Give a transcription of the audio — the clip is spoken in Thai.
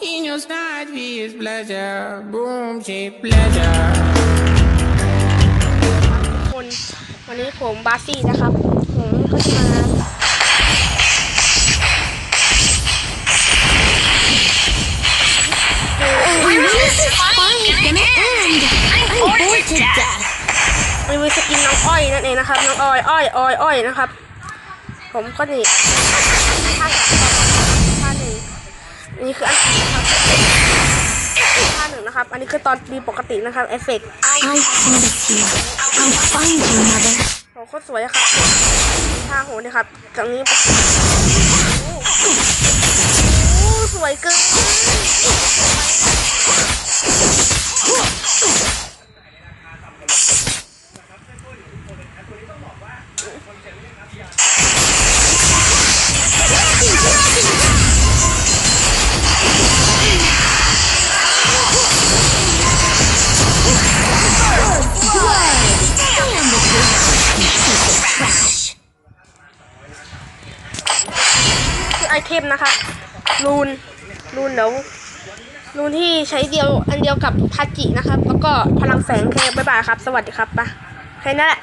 In your snide is pleasure, boom, shape pleasure. คนวันนี้ผมบาสซี่นะครับ ผมก็จะมารีวิวสกินน้องอ้อยนั่นเองนะครับ น้องอ้อยอ้อยอ้อยอ้อยนะครับ ผมก็นี่ นี่คืออันที่นะครับท่าหนึ่งนะครับ อันนี้คือตอนดีปกตินะครับเอฟเฟกต์ I promise you, I'll find you, mother. โหโคตรสวยอะครับท่าโหนี่ครับจากนี้โอ้สวยเกิน เทมนะคะรูนรูนเดี๋ยวรูนที่ใช้เดียวอันเดียวกับทาจินะครับ แล้วก็พลังแสงแค่บ๊ายบายครับ สวัสดีครับปะแค่นั้นแหละ